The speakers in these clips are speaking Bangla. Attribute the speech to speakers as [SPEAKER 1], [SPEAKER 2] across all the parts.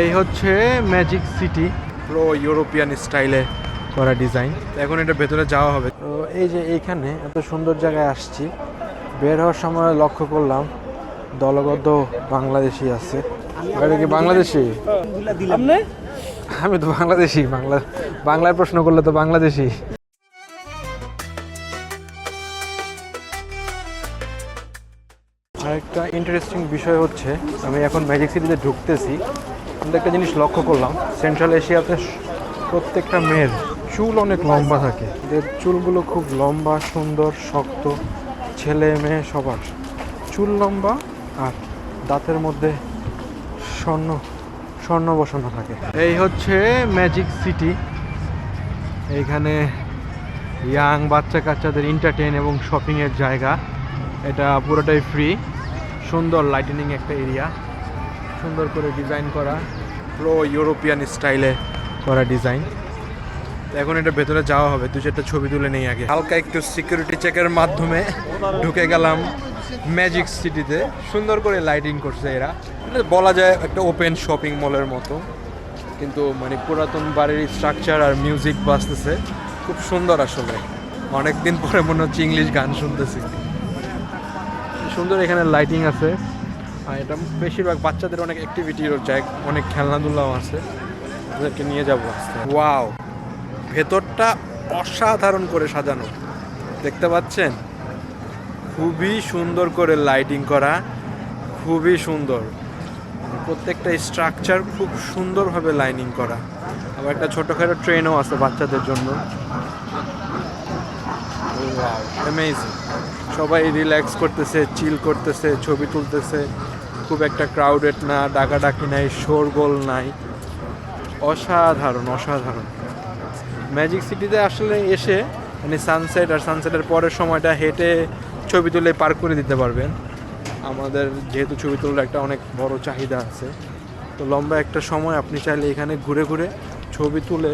[SPEAKER 1] এই হচ্ছে ম্যাজিক সিটি পুরো ইউরোপিয়ান স্টাইলে করা ডিজাইন এখন এটা ভেতরে যাওয়া হবে। তো এই যে এইখানে এত সুন্দর জায়গায় আসছি বের হওয়ার সময় লক্ষ্য করলাম দলগত বাংলাদেশি আছে। এটা কি বাংলাদেশি? আমি তো বাংলাদেশি বাংলা বাংলায় প্রশ্ন করলে তো বাংলাদেশি। আরেকটা ইন্টারেস্টিং বিষয় হচ্ছে আমি এখন ম্যাজিক সিটিতে ঢুকতেছি। কিন্তু একটা জিনিস লক্ষ্য করলাম সেন্ট্রাল এশিয়াতে প্রত্যেকটা মেয়ের চুল অনেক লম্বা থাকে। এদের চুলগুলো খুব লম্বা, সুন্দর, শক্ত, ছেলে মেয়ে সবার। চুল লম্বা আর দাঁতের মধ্যে স্বর্ণ স্বর্ণ বসানো থাকে। এই হচ্ছে ম্যাজিক সিটি এইখানে ইয়াং বাচ্চা কাচ্চাদের এন্টারটেইন এবং শপিংয়ের জায়গা। এটা পুরোটাই ফ্রি সুন্দর লাইটেনিং একটা এরিয়া সুন্দর করে ডিজাইন করা। পুরো ইউরোপিয়ান স্টাইলে করা ডিজাইন এখন এটা ভেতরে যাওয়া হবে, দু চারটা ছবি তুলে নেই আগে। হালকা একটু সিকিউরিটি চেকের মাধ্যমে ঢুকে গেলাম ম্যাজিক সিটিতে সুন্দর করে লাইটিং করছে এরা। মানে বলা যায় একটা ওপেন শপিং মলের মতো। কিন্তু মানে পুরাতন বাড়ির স্ট্রাকচার আর মিউজিক বাজতেছে। খুব সুন্দর আসলে। অনেকদিন পরে মনে হচ্ছে ইংলিশ গান শুনতেছি। সুন্দর এখানে লাইটিং আছে। আর এটা বেশিরভাগ বাচ্চাদের অনেক অ্যাক্টিভিটির জায়গ, অনেক খেলনাধুলাও আছে। ওদেরকে নিয়ে যাব আস্তে ওয়াও ভেতরটা অসাধারণ করে সাজানো। দেখতে পাচ্ছেন? খুবই সুন্দর করে লাইটিং করা। খুবই সুন্দর। প্রত্যেকটা স্ট্রাকচার খুব সুন্দরভাবে লাইনিং করা। আবার একটা ছোটোখাটো ট্রেনও আছে বাচ্চাদের জন্য। সবাই রিল্যাক্স করতেছে চিল করতেছে, ছবি তুলতেছে। খুব একটা ক্রাউডেড না, ডাকাডাকি নাই, শোরগোল নাই। অসাধারণ অসাধারণ। ম্যাজিক সিটিতে আসলে এসে মানে সানসেট আর সানসেটের পরের সময়টা হেঁটে ছবি তুলে পার করে দিতে পারবেন। আমাদের যেহেতু ছবি তোলার একটা অনেক বড় চাহিদা আছে, তো লম্বা একটা সময় আপনি চাইলে এখানে ঘুরে ঘুরে ছবি তুলে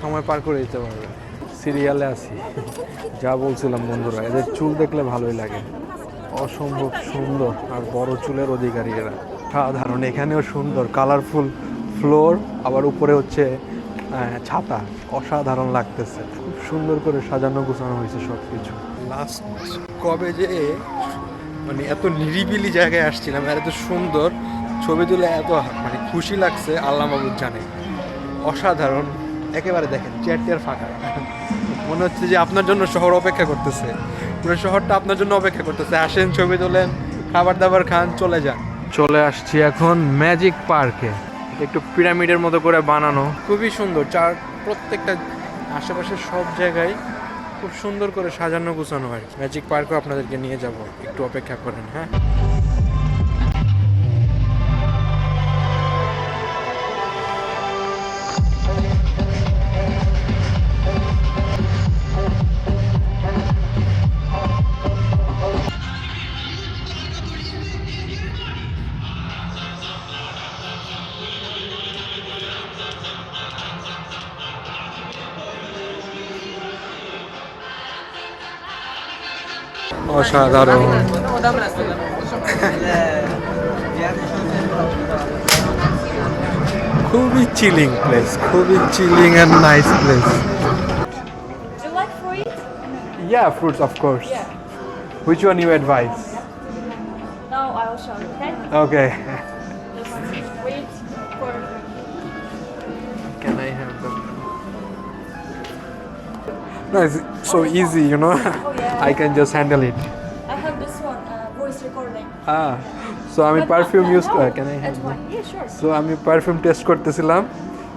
[SPEAKER 1] সময় পার করে দিতে পারবেন। সিরিয়ালে আছি। যা বলছিলাম বন্ধুরা, এদের চুল দেখলে ভালোই লাগে। অসম্ভব সুন্দর আর বড় চুলের অধিকারী এরা সাধারণ, এখানেও সুন্দর কালারফুল ফ্লোর আবার উপরে হচ্ছে ছাতা। অসাধারণ লাগতেছে। খুব সুন্দর করে সাজানো গোছানো হয়েছে সব কিছু লাস্ট কবে যে মানে এত নিরিবিলি জায়গায় আসছিলাম আর এত সুন্দর, ছবি তুলে এত মানে খুশি লাগছে, আল্লাহ মাবুদ জানে। অসাধারণ। একেবারে দেখেন চেয়ার টেয়ার ফাঁকা। মনে হচ্ছে যে আপনার জন্য শহর অপেক্ষা করতেছে। পুরো শহরটা আপনার জন্য অপেক্ষা করতেছে। আসেন ছবি তোলেন খাবার দাবার খান চলে যান। চলে আসছি এখন ম্যাজিক পার্কে। একটু পিরামিডের মতো করে বানানো। খুবই সুন্দর। চার প্রত্যেকটা আশেপাশে সব জায়গায় খুব সুন্দর করে সাজানো গুছানো হয়। ম্যাজিক পার্কও আপনাদেরকে নিয়ে যাব। একটু অপেক্ষা করেন হ্যাঁ? অসাধারণ খুবই চিলিং প্লেস খুবই chilling and nice place
[SPEAKER 2] Do you like fruit?
[SPEAKER 1] Yeah, fruits, of course.
[SPEAKER 2] Yeah.
[SPEAKER 1] Which one you advise?
[SPEAKER 2] Now I will show you, okay?
[SPEAKER 1] Okay.
[SPEAKER 2] Just wait for
[SPEAKER 1] Can I have them? No, it's so easy, you know.
[SPEAKER 2] yeah.
[SPEAKER 1] I can just handle it. Ah, so আমি perfume
[SPEAKER 2] uh,
[SPEAKER 1] use
[SPEAKER 2] sure.
[SPEAKER 1] So আমি পারফিউম টেস্ট করতেছিলাম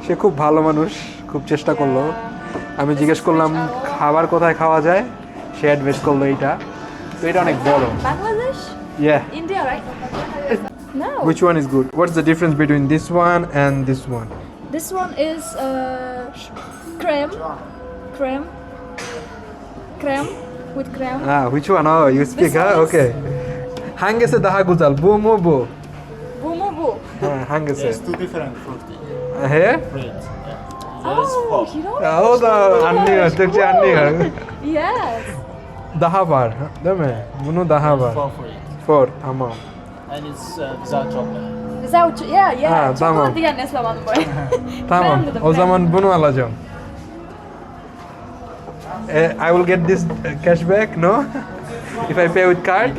[SPEAKER 1] সে খুব ভালো মানুষ খুব চেষ্টা করল আমি জিজ্ঞেস করলাম খাবার কোথায় খাওয়া যায় সে অ্যাডভাইস করল এইটা তো এটা অনেক বড়
[SPEAKER 2] Bangladesh?
[SPEAKER 1] Yeah
[SPEAKER 2] India, right? No.
[SPEAKER 1] Which one is good? What's the difference between this one and this one?
[SPEAKER 2] This one is uh, creme. Creme. Creme with creme.
[SPEAKER 1] Ah, which one? Oh, you speak, huh? Okay. Hangese daha güzel. Bu mu bu?
[SPEAKER 2] Bu mu bu?
[SPEAKER 1] Ha, hangisi?
[SPEAKER 3] There's two different fruity
[SPEAKER 1] He?
[SPEAKER 3] is
[SPEAKER 2] Oh,
[SPEAKER 1] Ya, o da anlıyor, Türkçe anlıyor.
[SPEAKER 2] Yes.
[SPEAKER 1] Daha var, değil mi? Bunu daha var.
[SPEAKER 3] Four fruit.
[SPEAKER 1] Four, tamam.
[SPEAKER 3] And it's uh, without chocolate.
[SPEAKER 2] Selçuk. Yeah, yeah.
[SPEAKER 1] Ha, tamam.
[SPEAKER 2] ya ne zaman böyle.
[SPEAKER 1] Tamam. O zaman bunu alacağım. Eh, I will get this uh, cashback, no? If I pay with
[SPEAKER 3] You
[SPEAKER 1] card?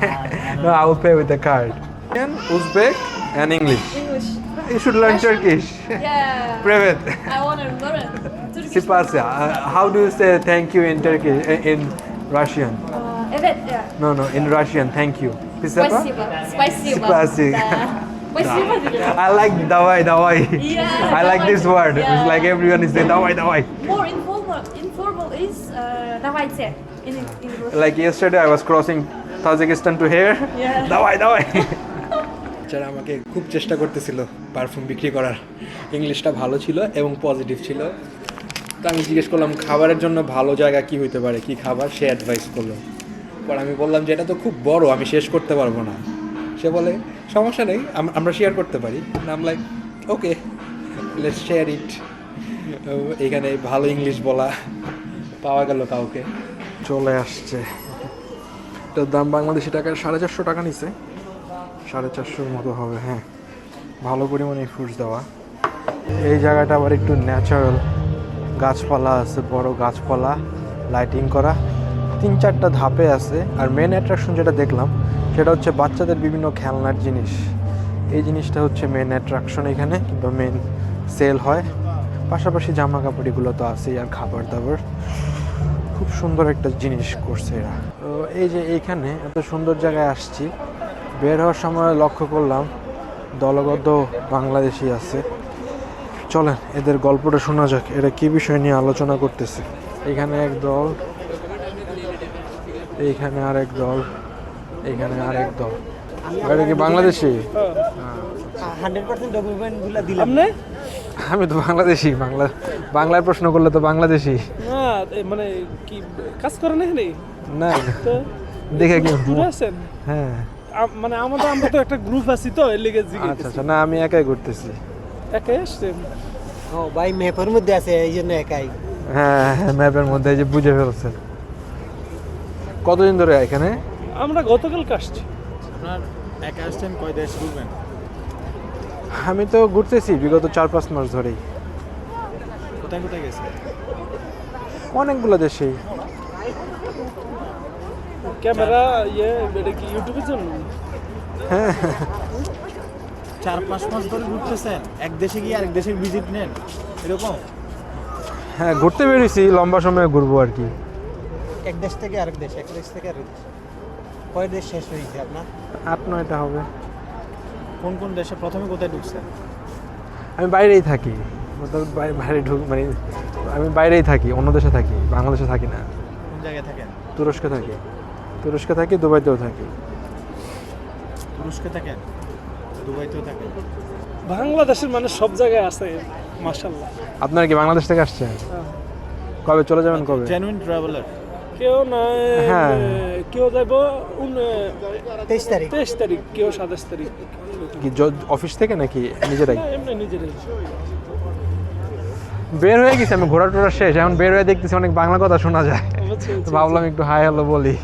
[SPEAKER 3] can try.
[SPEAKER 1] No, I will pay with the card. And Uzbek and English.
[SPEAKER 2] English.
[SPEAKER 1] You should learn Turkish.
[SPEAKER 2] Yeah.
[SPEAKER 1] Privet.
[SPEAKER 2] I wanna learn Turkish.
[SPEAKER 1] Sipasya. Uh, how do you say thank you in Turkish? uh, In Russian?
[SPEAKER 2] Aa, Evet, yeah.
[SPEAKER 1] No, no, in Russian, thank you. Pisapa?
[SPEAKER 2] Спасибо. Спасибо.
[SPEAKER 1] Спасибо.
[SPEAKER 2] Да. Спасибо, dedim.
[SPEAKER 1] I like davai davai.
[SPEAKER 2] Yeah,
[SPEAKER 1] I like this
[SPEAKER 2] давай.
[SPEAKER 1] word.
[SPEAKER 2] Yeah.
[SPEAKER 1] It's like everyone is saying davai davai.
[SPEAKER 2] More informal, informal is uh, давайте in, in Russian.
[SPEAKER 1] Like yesterday, I was crossing Tajikistan to here.
[SPEAKER 2] Yeah.
[SPEAKER 1] দাওয়াই দাওয়াই যারা আমাকে খুব চেষ্টা করতেছিল পারফিউম বিক্রি করার ইংলিশটা ভালো ছিল এবং পজিটিভ ছিল। তো আমি জিজ্ঞেস করলাম খাবারের জন্য ভালো জায়গা কি হইতে পারে? কি খাবার? সে অ্যাডভাইস করল। পর আমি বললাম যে এটা তো খুব বড় আমি শেষ করতে পারব না। সে বলে সমস্যা নেই আমরা শেয়ার করতে পারি। নাম like okay let's share it এখানে ভালো ইংলিশ বলা পাওয়া গেল কাউকে। চলে আসছে। এটার দাম বাংলাদেশি টাকায় সাড়ে চারশো টাকা নিছে। সাড়ে চারশোর মতো হবে হ্যাঁ। ভালো পরিমাণে ফ্রুটস দেওয়া। এই জায়গাটা আবার একটু ন্যাচারাল গাছপালা আছে, বড় গাছপালা লাইটিং করা। তিন চারটা ধাপে আছে। আর মেন অ্যাট্রাকশন যেটা দেখলাম, সেটা হচ্ছে বাচ্চাদের বিভিন্ন খেলনার জিনিস। এই জিনিসটা হচ্ছে মেন অ্যাট্রাকশন এখানে, কিংবা মেন সেল হয়। পাশাপাশি জামা কাপড় এগুলো তো আছেই, আর খাবার দাবার। খুব সুন্দর একটা জিনিস করছে এরা। এই যে এইখানে এত সুন্দর জায়গায় আসছি বের হওয়ার সময় লক্ষ্য করলাম দলগত বাংলাদেশি আছে। চলেন এদের গল্পটা শোনা যাক এরা কি বিষয় নিয়ে আলোচনা করতেছে। এখানে এক দল এইখানে আরেক দল এইখানে আরেক দল। এটা কি বাংলাদেশি? আমি তো বাংলাদেশি বাংলা বাংলায় প্রশ্ন করলে তো বাংলাদেশি।
[SPEAKER 4] মানে কি কাজ করেন এখানে?
[SPEAKER 1] না
[SPEAKER 4] তো
[SPEAKER 1] দেখে কি
[SPEAKER 4] দূরে আছেন।
[SPEAKER 1] হ্যাঁ।
[SPEAKER 4] আম- মানে আমাদের আমরা তো একটা গ্রুপ আছি তো এর লিগে
[SPEAKER 1] আচ্ছা
[SPEAKER 4] জিজ্ঞেস
[SPEAKER 1] আচ্ছা না আমি একাই ঘুরতেছি।
[SPEAKER 4] একাই আসছেন?
[SPEAKER 5] ও ভাই ম্যাপের মধ্যে আছে এই জন্য একাই।
[SPEAKER 1] হ্যাঁ ম্যাপের মধ্যে এই যে বুঝে ফেলছে। কতদিন ধরে এখানে?
[SPEAKER 4] আমরা গতকাল আসছি।
[SPEAKER 3] আপনার একা আসছেন কয় দেশ ঘুরবেন?
[SPEAKER 1] আমি তো ঘুরতেছি বিগত চার পাঁচ মাস ধরেই।
[SPEAKER 3] কোথায় কোথায় গেছেন?
[SPEAKER 1] অনেকগুলো দেশেই।
[SPEAKER 4] ক্যামেরা ইয়ে এটা কি ইউটিউবের জন্য?
[SPEAKER 3] চার পাঁচ মাস ধরে ঘুরতেছেন এক দেশে গিয়ে আরেক দেশের ভিজিট নেন। এরকম?
[SPEAKER 1] হ্যাঁ ঘুরতে বেরিয়েছি লম্বা সময় ঘুরবো আর কি।
[SPEAKER 5] এক দেশ থেকে আরেক দেশ এক দেশ থেকে আরেক দেশ। কয় দেশ শেষ হয়েছে আপনার?
[SPEAKER 1] আট নয়টা হবে।
[SPEAKER 3] কোন কোন দেশে? প্রথমে কোথায় ঢুকছেন
[SPEAKER 1] আমি বাইরেই থাকি। বাইরে ঢুক মানে আমি বাইরেই থাকি অন্য দেশে থাকি বাংলাদেশে থাকি না।
[SPEAKER 3] কোন জায়গায় থাকেন?
[SPEAKER 1] তুরস্কে থাকি। তুরস্কে থাকি দুবাইতেও থাকি।
[SPEAKER 3] তুরস্কে থাকেন দুবাইতেও থাকেন
[SPEAKER 4] বাংলাদেশের মানে সব জায়গায় আছে মাশাল্লাহ
[SPEAKER 1] আপনারা কি বাংলাদেশ থেকে আসছেন? কবে চলে যাবেন কবে?
[SPEAKER 3] জেনুইন ট্রাভেলার
[SPEAKER 4] কেউ নয়
[SPEAKER 1] হ্যাঁ।
[SPEAKER 4] কেউ যাইব
[SPEAKER 5] তেইশ তারিখ।
[SPEAKER 4] তেইশ তারিখ কেউ সাতাশ তারিখ।
[SPEAKER 1] কি অফিস থেকে নাকি নিজেরাই?
[SPEAKER 4] না, এমনি নিজেরাই।
[SPEAKER 1] বের হয়ে গেছি আমি ঘোরা টোরা শেষ। এখন বের হয়ে দেখতেছি অনেক বাংলা কথা শোনা যায়। তো ভাবলাম একটু হাই হ্যালো বলি।